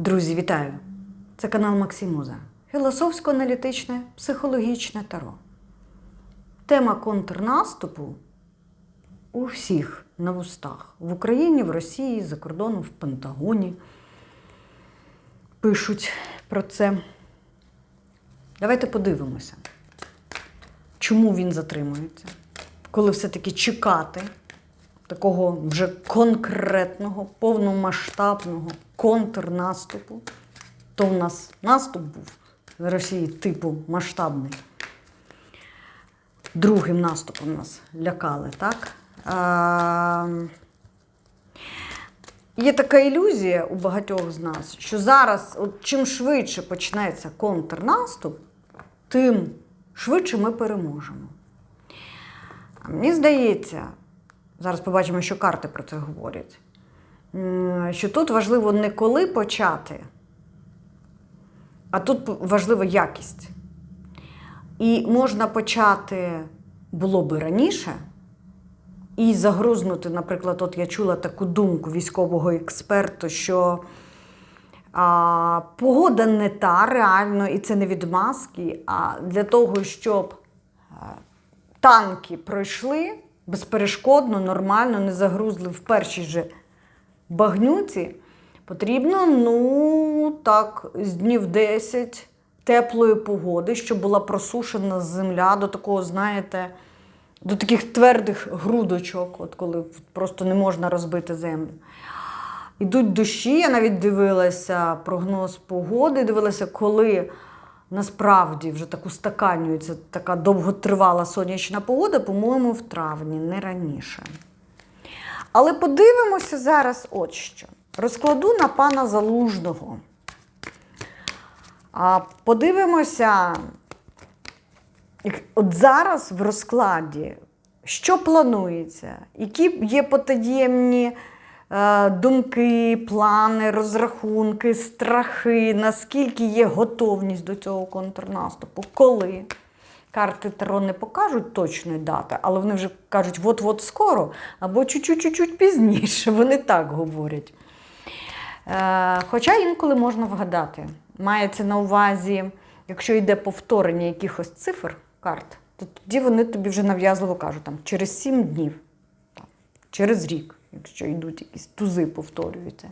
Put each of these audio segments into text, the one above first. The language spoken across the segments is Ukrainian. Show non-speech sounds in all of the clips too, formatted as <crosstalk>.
Друзі, вітаю! Це канал Максимуза. Філософсько-аналітичне, психологічне таро. Тема контрнаступу у всіх на вустах. В Україні, в Росії, за кордоном, в Пентагоні. Пишуть про це. Давайте подивимося, чому він затримується, коли все-таки чекати такого вже конкретного, повномасштабного контрнаступу. То в нас наступ був в Росії типу масштабний. Другим наступом нас лякали, так? А, Є така ілюзія у багатьох з нас, що зараз, от чим швидше почнеться контрнаступ, тим швидше ми переможемо. А мені здається, зараз побачимо, що карти про це говорять, що тут важливо не коли почати, а тут важлива якість. І можна почати було би раніше і загрузнути, наприклад, от я чула таку думку військового експерту, що а, погода не та реально, і це не відмазки, а для того, щоб танки пройшли безперешкодно, нормально, не загрузли в першій же багнюці, потрібно, ну, так, з днів 10 теплої погоди, щоб була просушена земля до такого, знаєте, до таких твердих грудочок, от коли просто не можна розбити землю. Ідуть дощі, я навіть дивилася прогноз погоди, дивилася, коли насправді вже так устаканюється така довготривала сонячна погода, по-моєму, в травні, не раніше. Але подивимося зараз от що. Розкладу на пана Залужного. А подивимося, от зараз в розкладі, що планується, які є потаємні думки, плани, розрахунки, страхи, наскільки є готовність до цього контрнаступу, коли. Карти Таро не покажуть точної дати, але вони вже кажуть, от-от скоро, або чуть-чуть пізніше. <laughs> Вони так говорять. Е, Хоча інколи можна вгадати. Мається на увазі, якщо йде повторення якихось цифр карт, то тоді вони тобі вже нав'язливо кажуть там, через 7 днів, там, через рік, якщо йдуть якісь тузи, повторюються.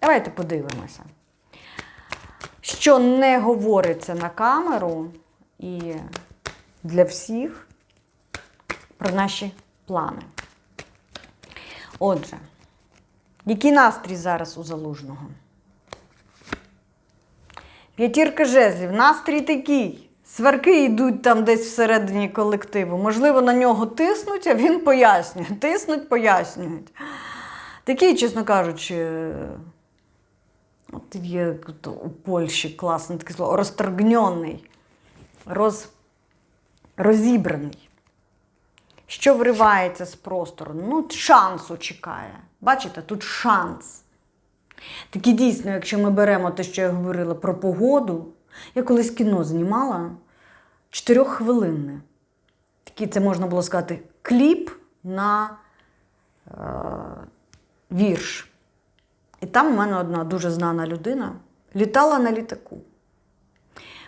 Давайте подивимося. Що не говориться на камеру і для всіх про наші плани. Отже, який настрій зараз у залужного? П'ятірка жезлів, настрій такий. Сварки йдуть там десь всередині колективу. Можливо, на нього тиснуть, а він пояснює. <laughs> Тиснуть, пояснюють. Такий, чесно кажучи, от є у Польщі класне таке слово, розторгньоний, роз, розібраний. Що вривається з простору? Ну, шансу чекає. Бачите, тут шанс. Такі дійсно, якщо ми беремо те, що я говорила про погоду, я колись кіно знімала чотирьоххвилинне. Такий, це можна було сказати, кліп на е, вірш. І там у мене одна дуже знана людина літала на літаку.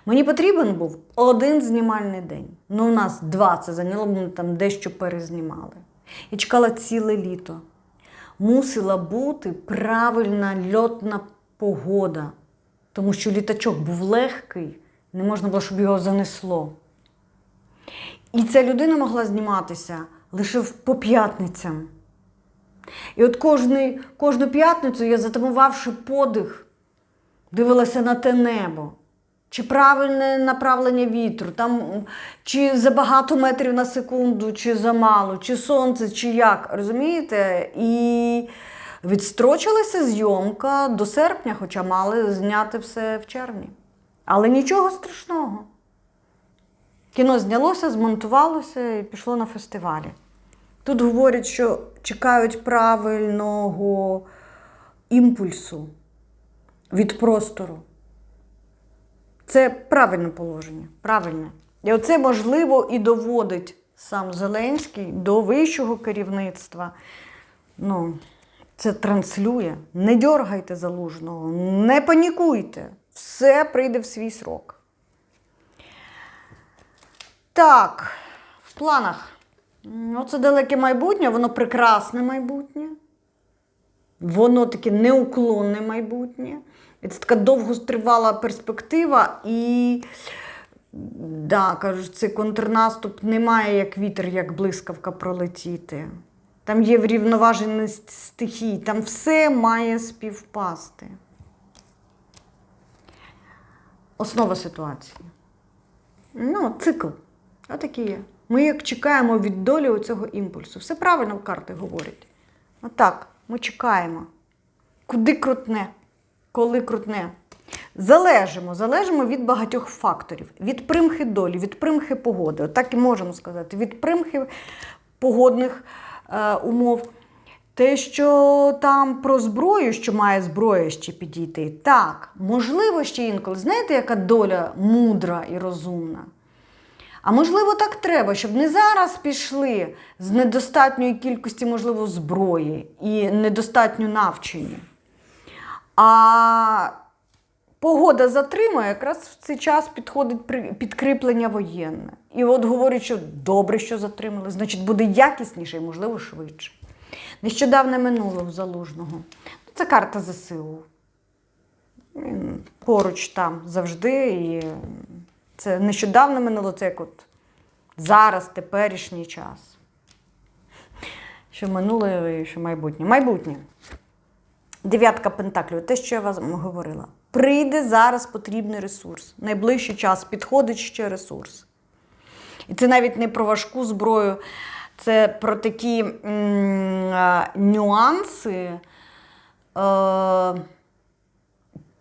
Мені потрібен був один знімальний день. Ну, у нас два це зайняло, ми там дещо перезнімали. Я чекала ціле літо. Мусила бути правильна льотна погода, тому що літачок був легкий, не можна було, щоб його занесло. І ця людина могла зніматися лише по п'ятницям. І от кожний, кожну п'ятницю я, затамувавши подих, дивилася на те небо. Чи правильне направлення вітру, там, чи забагато метрів на секунду, чи замало, чи сонце, чи як. Розумієте? І відстрочилася зйомка до серпня, хоча мали зняти все в червні. Але нічого страшного. Кіно знялося, змонтувалося і пішло на фестивалі. Тут говорять, що чекають правильного імпульсу від простору. Це правильне положення. Правильне. І оце можливо і доводить сам Зеленський до вищого керівництва. Ну, це транслює. Не дьоргайте залужного, не панікуйте. Все прийде в свій срок. Так, в планах. Оце далеке майбутнє, воно прекрасне майбутнє. Воно таке неуклонне майбутнє. І Це така довготривала перспектива, і да, кажуть, цей контрнаступ не має як вітер, як блискавка пролетіти. Там є врівноваженість стихій, там все має співпасти. Основа ситуації. Ну, цикл. Отакий є. Ми як чекаємо від долі цього імпульсу. Все правильно карти говорять. Отак, ми чекаємо. Куди крутне? Коли крутне? Залежимо, залежимо від багатьох факторів: від примхи долі, від примхи погоди. От Так і можемо сказати, від примхи погодних умов. Те, що там про зброю, що має зброя ще підійти, так, можливо, ще інколи. Знаєте, яка доля мудра і розумна? А можливо, так треба, щоб не зараз пішли з недостатньої кількості, можливо, зброї і недостатньо навчені. А погода затримує, якраз в цей час підходить підкріплення воєнне. І от говорять, що добре, що затримали, значить, буде якісніше і, можливо, швидше. Нещодавне минуло в залужного. Це карта ЗСУ. Він поруч там завжди. І це нещодавно минуло, це як от зараз, теперішній час. Що минуле і що майбутнє. Майбутнє. Дев'ятка пентаклів, те, що я вам говорила. Прийде зараз потрібний ресурс. Найближчий час підходить ще ресурс. І це навіть не про важку зброю, це про такі м, а, нюанси е,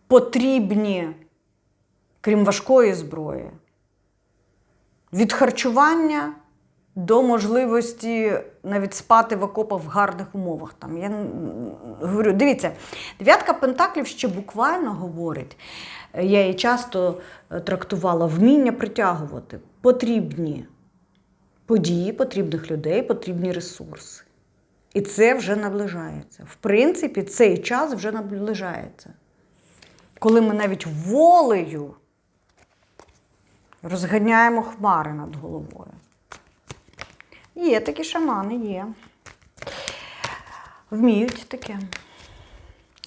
потрібні, крім важкої зброї. Від харчування до можливості навіть спати в окопах в гарних умовах. Там, я говорю, дивіться, дев'ятка пентаклів ще буквально говорить. е, Я її часто е, трактувала вміння притягувати потрібні події, потрібних людей, потрібні ресурси. І це вже наближається. В принципі, цей час вже наближається. Коли ми навіть волею розганяємо хмари над головою. Є такі шамани, є. Вміють таке.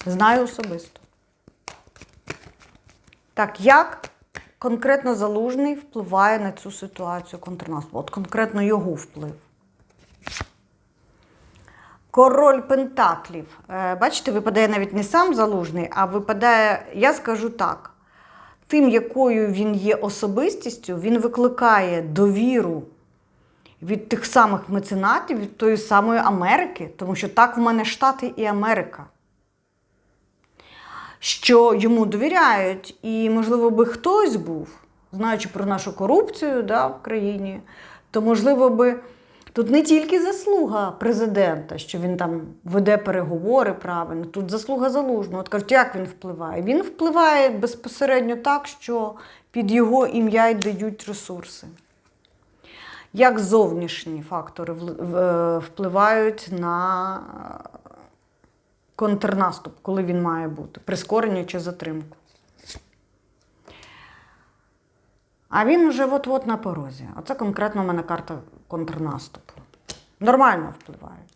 Знаю особисто. Так, як конкретно залужний впливає на цю ситуацію контрнаступу? От конкретно його вплив. Король Пентаклів. Е, Бачите, випадає навіть не сам залужний, а випадає, я скажу так, тим, якою він є особистістю, він викликає довіру від тих самих меценатів, від тої самої Америки, тому що так в мене Штати і Америка. Що йому довіряють, і, можливо, би хтось був, знаючи про нашу корупцію да, в країні, то, можливо, би тут не тільки заслуга президента, що він там веде переговори правильно, тут заслуга залужного. От кажуть, як він впливає? Він впливає безпосередньо так, що під його ім'я й дають ресурси. Як зовнішні фактори е, впливають на контрнаступ, коли він має бути, прискорення чи затримку. А він вже от-от на порозі. Оце конкретно в мене карта контрнаступу. Нормально впливають.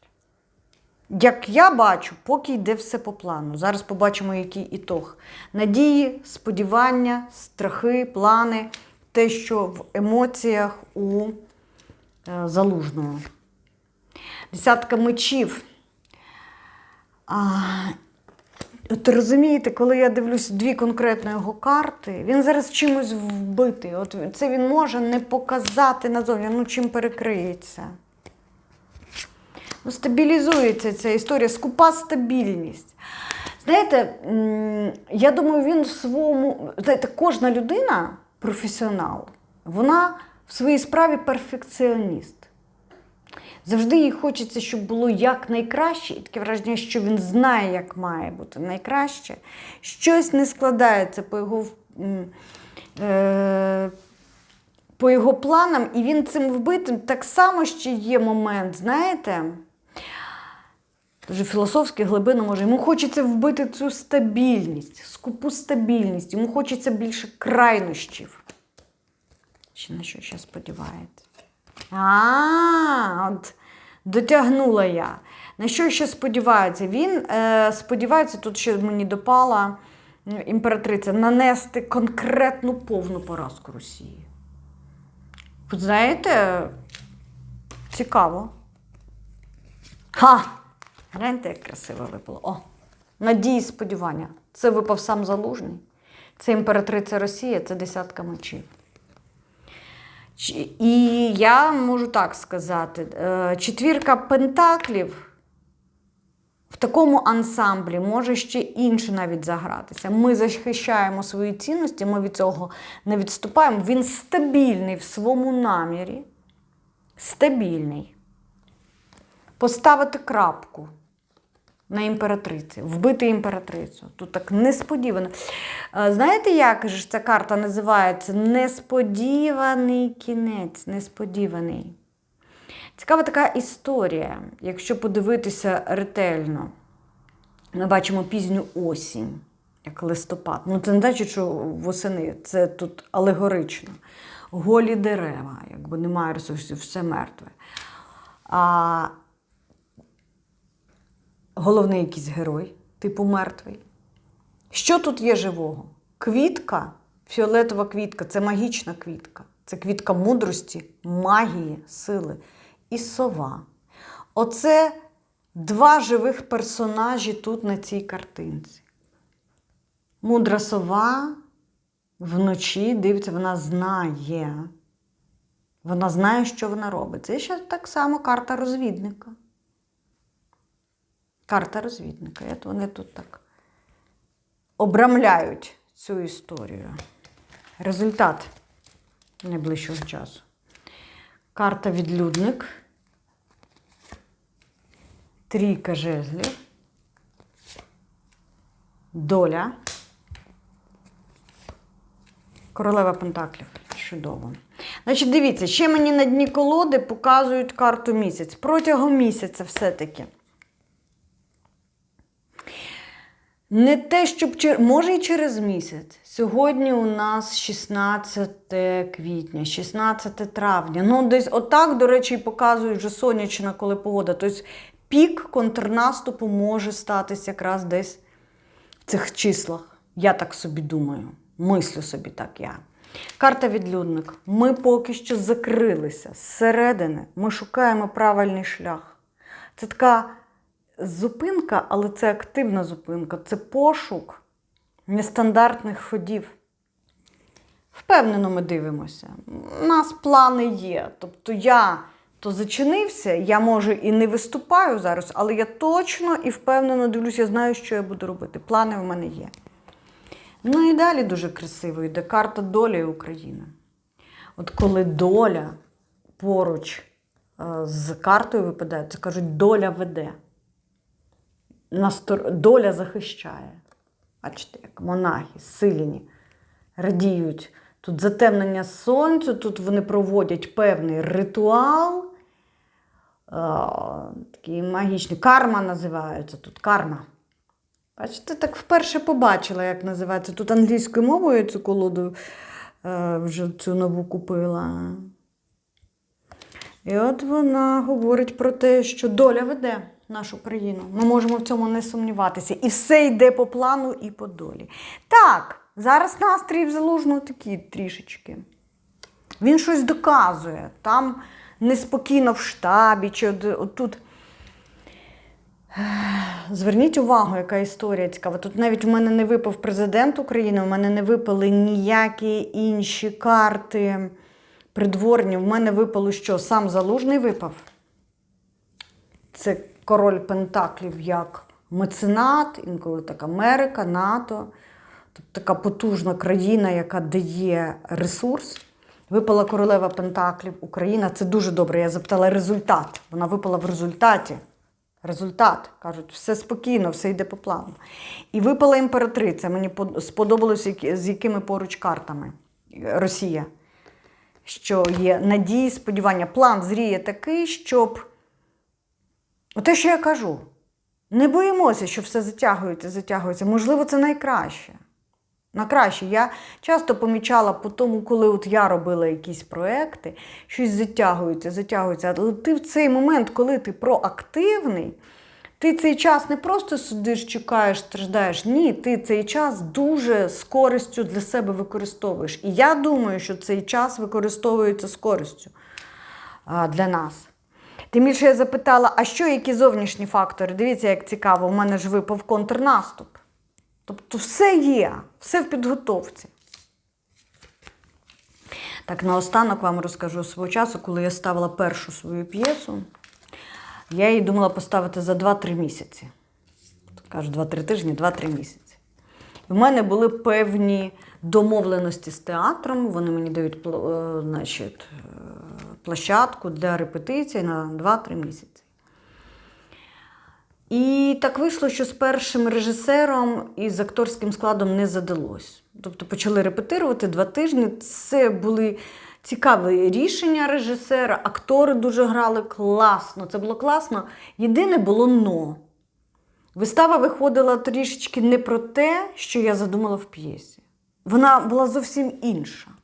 Як я бачу, поки йде все по плану. Зараз побачимо, який ітог. Надії, сподівання, страхи, плани, те, що в емоціях у залужного. Десятка мечів. А, от розумієте, коли я дивлюсь дві конкретно його карти, він зараз чимось вбитий. От це він може не показати назовні, ну чим перекриється. Ну, стабілізується ця історія, скупа стабільність. Знаєте, я думаю, він в своєму. Знаєте, кожна людина, професіонал, вона в своїй справі перфекціоніст. Завжди їй хочеться, щоб було якнайкраще, і таке враження, що він знає, як має бути найкраще. Щось не складається по його, е, по його планам, і він цим вбитим. Так само ще є момент, знаєте, Дуже філософські глибини може. Йому хочеться вбити цю стабільність, скупу стабільність, йому хочеться більше крайнощів. Чи на що ще сподівається? А, от дотягнула я. На що ще сподівається? Він е, сподівається, тут ще мені допала імператриця, нанести конкретну повну поразку Росії. Ви знаєте, цікаво. Ха! Гляньте, як красиво випало. О! Надії, сподівання. Це випав сам залужний. Це імператриця Росії, це десятка мечів. І я можу так сказати: е, четвірка пентаклів в такому ансамблі може ще інше навіть загратися. Ми захищаємо свої цінності, ми від цього не відступаємо. Він стабільний в своєму намірі. Стабільний. Поставити крапку на імператриці, вбити імператрицю. Тут так несподівано. Е, Знаєте, як ж ця карта називається? Несподіваний кінець, несподіваний. Цікава така історія, якщо подивитися ретельно. Ми бачимо пізню осінь, як листопад. Ну, це не значить, що восени, це тут алегорично. Голі дерева, якби немає ресурсів, все мертве. А головний якийсь герой, типу мертвий. Що тут є живого? Квітка, фіолетова квітка це магічна квітка. Це квітка мудрості, магії, сили і сова. Оце два живих персонажі тут на цій картинці. Мудра сова вночі дивиться, вона знає. Вона знає, що вона робить. Це ще так само карта розвідника. Карта розвідника. От вони тут так обрамляють цю історію. Результат найближчого часу. Карта відлюдник. Трійка жезлів. Доля. Королева Пентаклів. Чудово. Значить, дивіться, ще мені на дні колоди показують карту місяць. Протягом місяця все-таки. Не те, щоб може і через місяць. Сьогодні у нас 16 квітня, 16 травня. Ну, десь отак, до речі, і показують вже сонячна, коли погода. Тобто пік контрнаступу може статися якраз десь в цих числах. Я так собі думаю. Мислю собі так я. Карта відлюдник. Ми поки що закрилися зсередини. Ми шукаємо правильний шлях. Це така зупинка, але це активна зупинка. Це пошук нестандартних ходів. Впевнено, ми дивимося. У нас плани є. Тобто я то зачинився, я може і не виступаю зараз, але я точно і впевнено дивлюся, я знаю, що я буду робити. Плани в мене є. Ну і далі дуже красиво йде карта долі України. От коли доля поруч е, з картою випадає, це кажуть, доля веде. Настор... Доля захищає. Бачите, як монахи, сильні, радіють. Тут затемнення сонця, тут вони проводять певний ритуал. Такий магічний. Карма називається тут карма. Бачите, так вперше побачила, як називається. Тут англійською мовою цю колоду е, вже цю нову купила. І от вона говорить про те, що доля веде нашу країну. Ми можемо в цьому не сумніватися. І все йде по плану і по долі. Так, зараз настрій в залужного такий трішечки. Він щось доказує. Там неспокійно в штабі, чи от, от тут. Зверніть увагу, яка історія цікава. Тут навіть у мене не випав президент України, у мене не випали ніякі інші карти придворні. У мене випало що? Сам залужний випав. Це король Пентаклів як меценат, інколи так Америка, НАТО. Тобто така потужна країна, яка дає ресурс. Випала королева Пентаклів, Україна. Це дуже добре. Я запитала результат. Вона випала в результаті. Результат. Кажуть, все спокійно, все йде по плану. І випала імператриця. Мені под- сподобалось, з якими поруч картами Росія. Що є надії, сподівання. План зріє такий, щоб. Те, що я кажу, Не боїмося, що все затягується, затягується. Можливо, це найкраще. На краще. Я часто помічала по тому, коли от я робила якісь проекти, щось затягується, затягується. Але ти в цей момент, коли ти проактивний, ти цей час не просто сидиш, чекаєш, страждаєш. Ні, ти цей час дуже з користю для себе використовуєш. І я думаю, що цей час використовується з користю для нас. Тим більше я запитала, а що які зовнішні фактори? Дивіться, як цікаво, у мене ж випав контрнаступ. Тобто все є, все в підготовці. Так, наостанок вам розкажу свого часу, коли я ставила першу свою п'єсу. Я її думала поставити за 2-3 місяці. Кажуть, 2-3 тижні, 2-3 місяці. І в мене були певні домовленості з театром. Вони мені дають е, значить, е, площадку для репетицій на 2-3 місяці. І так вийшло, що з першим режисером і з акторським складом не задалось. Тобто почали репетирувати два тижні. Це були цікаві рішення режисера, актори дуже грали класно. Це було класно. Єдине було но. Вистава виходила трішечки не про те, що я задумала в п'єсі. Вона була зовсім інша.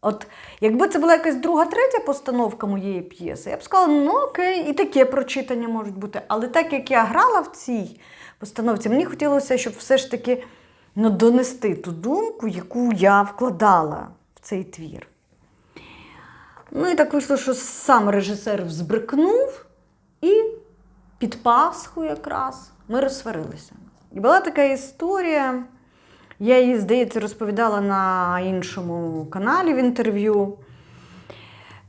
От якби це була якась друга, третя постановка моєї п'єси, я б сказала, ну окей, і таке прочитання можуть бути. Але так як я грала в цій постановці, мені хотілося, щоб все ж таки ну, донести ту думку, яку я вкладала в цей твір. Ну і так вийшло, що сам режисер взбрикнув, і під Пасху якраз ми розсварилися. І була така історія. Я її, здається, розповідала на іншому каналі в інтерв'ю.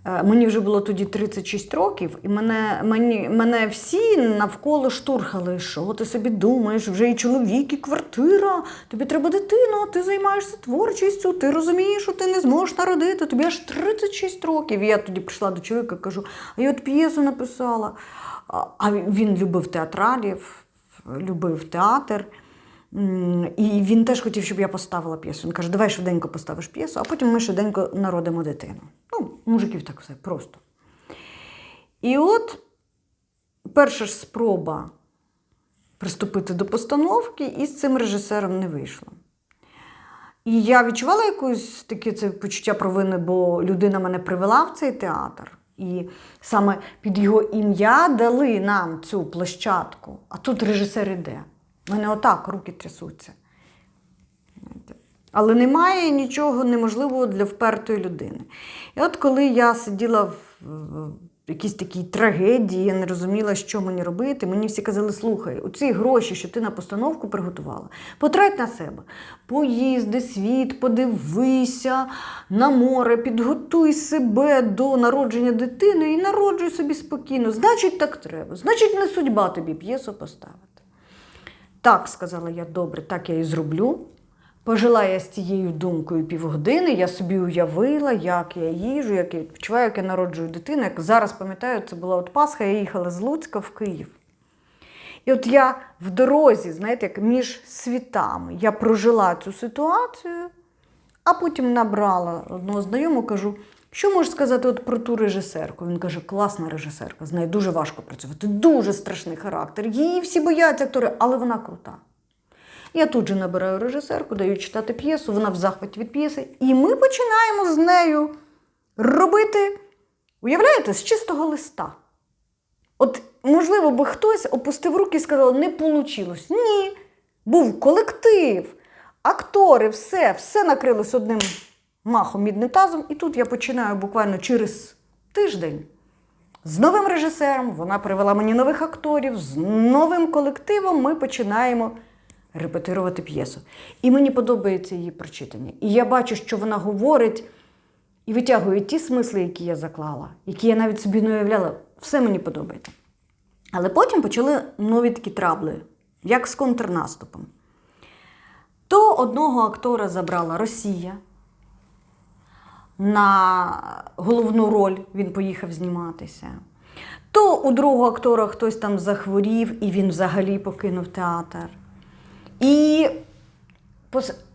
Е, Мені вже було тоді 36 років, і мене, мені, мене всі навколо штурхали, що ти собі думаєш, вже і чоловік, і квартира, тобі треба дитина, ти займаєшся творчістю, ти розумієш, що ти не зможеш народити, тобі аж 36 років. І я тоді прийшла до чоловіка і кажу, а я от п'єсу написала. А- він любив театралів, любив театр. І він теж хотів, щоб я поставила п'єсу. Він каже, давай швиденько поставиш п'єсу, а потім ми швиденько народимо дитину. Ну, мужиків так все просто. І от перша ж спроба приступити до постановки, і з цим режисером не вийшло. І я відчувала якусь таке це почуття провини, бо людина мене привела в цей театр. І саме під його ім'я дали нам цю площадку. А тут режисер іде. У мене отак руки трясуться. Але немає нічого неможливого для впертої людини. І от коли я сиділа в якійсь такій трагедії, я не розуміла, що мені робити, мені всі казали: слухай, оці гроші, що ти на постановку приготувала, потрать на себе. Поїзди, світ, подивися на море, підготуй себе до народження дитини і народжуй собі спокійно. Значить, так треба. Значить, не судьба тобі п'єсу поставити. Так, сказала я, добре, так я і зроблю. Пожила я з цією думкою півгодини, я собі уявила, як я їжу, як я відпочиваю, як я народжую дитину. Як зараз пам'ятаю, це була от Пасха, я їхала з Луцька в Київ. І от я в дорозі, знаєте, як між світами, я прожила цю ситуацію, а потім набрала одного знайомого, кажу, що можеш сказати от про ту режисерку? Він каже, класна режисерка, з нею дуже важко працювати, дуже страшний характер. Її всі бояться актори, але вона крута. Я тут же набираю режисерку, даю читати п'єсу, вона в захваті від п'єси, і ми починаємо з нею робити, уявляєте, з чистого листа. От, можливо, би хтось опустив руки і сказав, не вийшло. Ні. Був колектив, актори, все, все накрилось одним махом мідним тазом. І тут я починаю буквально через тиждень з новим режисером. Вона привела мені нових акторів, з новим колективом ми починаємо репетирувати п'єсу. І мені подобається її прочитання. І я бачу, що вона говорить і витягує ті смисли, які я заклала, які я навіть собі не уявляла. Все мені подобається. Але потім почали нові такі трабли, як з контрнаступом. То одного актора забрала Росія. На головну роль він поїхав зніматися. То у другого актора хтось там захворів, і він взагалі покинув театр. І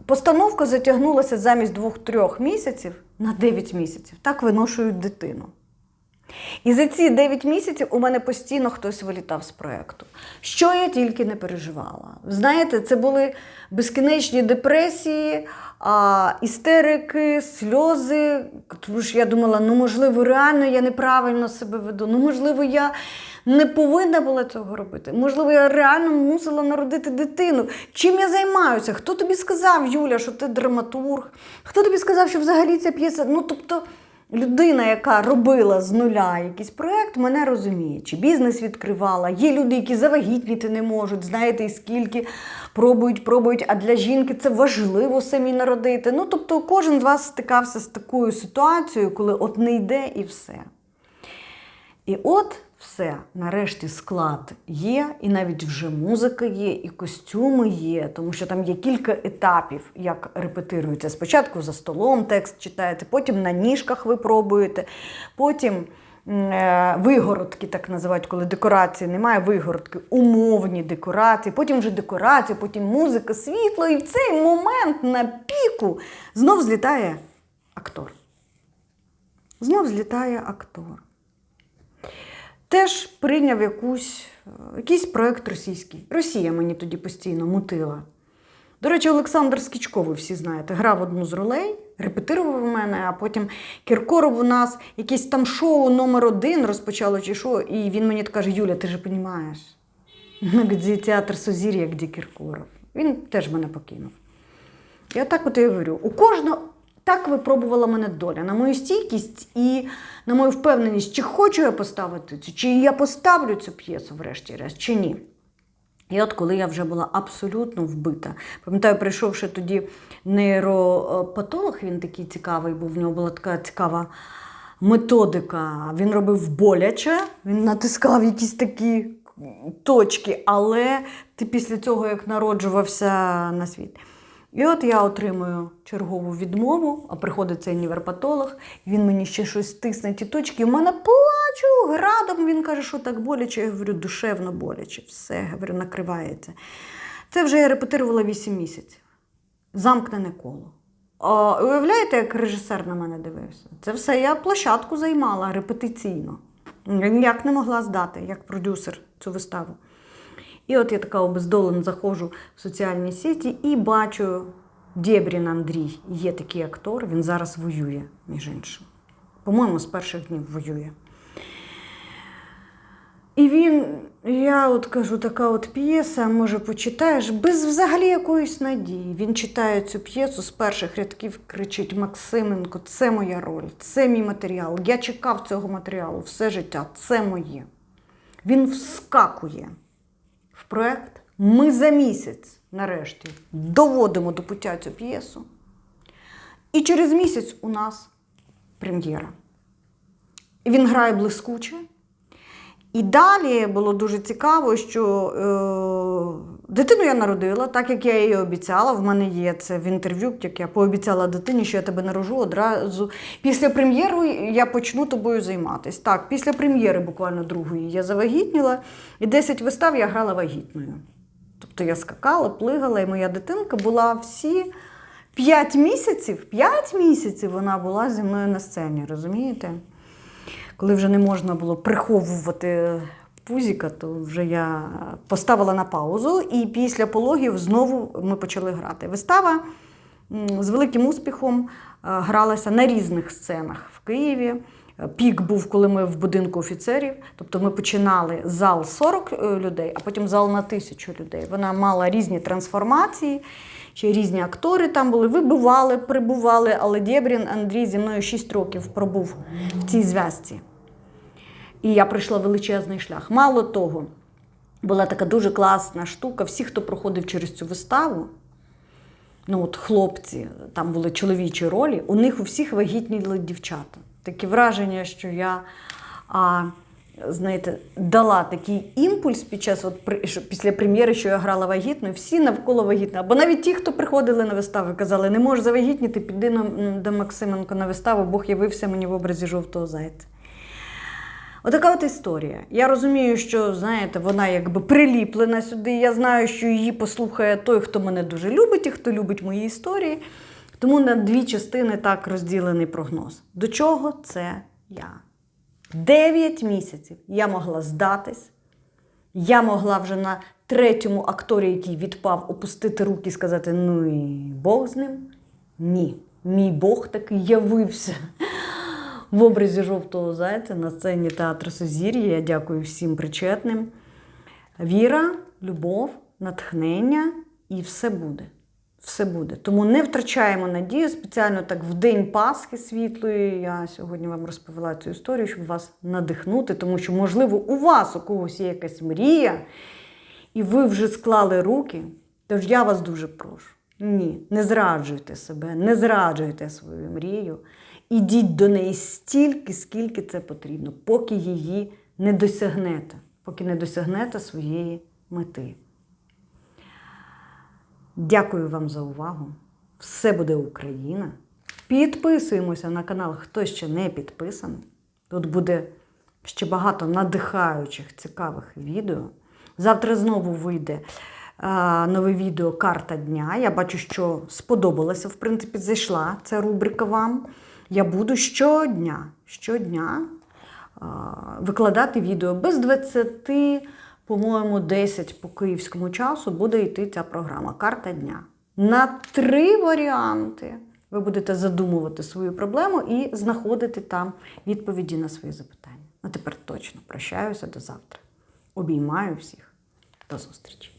постановка затягнулася замість двох-трьох місяців на 9 місяців. Так виношують дитину. І за ці 9 місяців у мене постійно хтось вилітав з проєкту. Що я тільки не переживала. Знаєте, це були безкінечні депресії, а, істерики, сльози. Тому що я думала, ну можливо, реально я неправильно себе веду. Ну, можливо, я не повинна була цього робити. Можливо, я реально мусила народити дитину. Чим я займаюся? Хто тобі сказав, Юля, що ти драматург? Хто тобі сказав, що взагалі ця п'єса? Ну, тобто. Людина, яка робила з нуля якийсь проєкт, мене розуміє, чи бізнес відкривала. Є люди, які завагітніти не можуть, знаєте, і скільки пробують, пробують. А для жінки це важливо самі народити. Ну, тобто, кожен з вас стикався з такою ситуацією, коли от не йде і все. І от все, нарешті склад є, і навіть вже музика є, і костюми є, тому що там є кілька етапів, як репетирується. Спочатку за столом текст читаєте, потім на ніжках ви пробуєте, потім е, вигородки, так називають, коли декорації немає, вигородки, умовні декорації, потім вже декорації, потім музика, світло, і в цей момент на піку знов злітає актор. Знов злітає актор теж прийняв якусь, е, якийсь проєкт російський. Росія мені тоді постійно мутила. До речі, Олександр Скічко, ви всі знаєте, грав одну з ролей, репетирував у мене, а потім Кіркоров у нас якесь там шоу номер один розпочало чи що, і він мені каже: Юля, ти ж розумієш, де театр Сузір'я, де Кіркоров. Він теж мене покинув. Я так от і говорю: у кожного так випробувала мене доля на мою стійкість і на мою впевненість, чи хочу я поставити цю, чи я поставлю цю п'єсу, врешті-решт, чи ні. І от коли я вже була абсолютно вбита, пам'ятаю, прийшовши тоді нейропатолог, він такий цікавий, був в нього була така цікава методика. Він робив боляче, він натискав якісь такі точки, але ти після цього як народжувався на світ. І от я отримую чергову відмову, а приходить цей нівропатолог, він мені ще щось тисне ті точки, і в мене плачу градом. Він каже, що так боляче. Я говорю, душевно боляче, все, говорю, накривається. Це вже я репетирувала 8 місяців. Замкнене коло. А, уявляєте, як режисер на мене дивився? Це все я площадку займала репетиційно. Ніяк не могла здати, як продюсер, цю виставу. І от я така обездолена заходжу в соціальні сіті і бачу Дєбрін Андрій. Є такий актор, він зараз воює, між іншим. По-моєму, з перших днів воює. І він, я от кажу, така от п'єса, може, почитаєш, без взагалі якоїсь надії. Він читає цю п'єсу з перших рядків, кричить: Максименко, це моя роль, це мій матеріал. Я чекав цього матеріалу все життя, це моє. Він вскакує проект. Ми за місяць, нарешті, доводимо до пуття цю п'єсу. І через місяць у нас прем'єра. Він грає блискуче. І далі було дуже цікаво, що е, дитину я народила, так як я її обіцяла. В мене є це в інтерв'ю, як я пообіцяла дитині, що я тебе народжу одразу. Після прем'єри я почну тобою займатися. Так, після прем'єри, буквально другої, я завагітніла, і 10 вистав я грала вагітною. Тобто я скакала, плигала, і моя дитинка була всі 5 місяців, 5 місяців вона була зі мною на сцені, розумієте? Коли вже не можна було приховувати пузіка, то вже я поставила на паузу, і після пологів знову ми почали грати. Вистава з великим успіхом е, гралася на різних сценах в Києві. Пік був, коли ми в будинку офіцерів. Тобто ми починали зал 40 е, людей, а потім зал на тисячу людей. Вона мала різні трансформації, ще різні актори там були. Вибували, прибували, але Дєбрін Андрій зі мною 6 років пробув в цій зв'язці. І я пройшла величезний шлях. Мало того, була така дуже класна штука. Всі, хто проходив через цю виставу, ну от хлопці, там були чоловічі ролі, у них у всіх вагітніли дівчата. Таке враження, що я, а, знаєте, дала такий імпульс під час, от, після прем'єри, що я грала вагітною, всі навколо вагітні. Або навіть ті, хто приходили на вистави, казали, не можеш завагітніти, піди до Максименко на виставу, Бог явився мені в образі жовтого зайця. Отака от історія. Я розумію, що знаєте, вона якби приліплена сюди. Я знаю, що її послухає той, хто мене дуже любить і хто любить мої історії. Тому на дві частини так розділений прогноз. До чого це я 9 місяців я могла здатись. Я могла вже на третьому акторі, який відпав, опустити руки і сказати: ну і Бог з ним. Ні, мій Бог таки явився в образі жовтого зайця на сцені театру Сузір'я. Я дякую всім причетним. Віра, любов, натхнення і все буде. Все буде. Тому не втрачаємо надію. Спеціально так в день Пасхи світлої. Я сьогодні вам розповіла цю історію, щоб вас надихнути, тому що, можливо, у вас у когось є якась мрія, і ви вже склали руки. Тож я вас дуже прошу. Ні, не зраджуйте себе, не зраджуйте свою мрію. Ідіть до неї стільки, скільки це потрібно, поки її не досягнете, поки не досягнете своєї мети. Дякую вам за увагу. Все буде Україна. Підписуємося на канал, хто ще не підписаний. Тут буде ще багато надихаючих, цікавих відео. Завтра знову вийде а, нове відео Карта дня. Я бачу, що сподобалося, в принципі, зайшла ця рубрика вам. Я буду щодня, щодня викладати відео без 20, по-моєму, 10 по київському часу буде йти ця програма Карта дня. На три варіанти ви будете задумувати свою проблему і знаходити там відповіді на свої запитання. А тепер точно прощаюся до завтра. Обіймаю всіх. До зустрічі!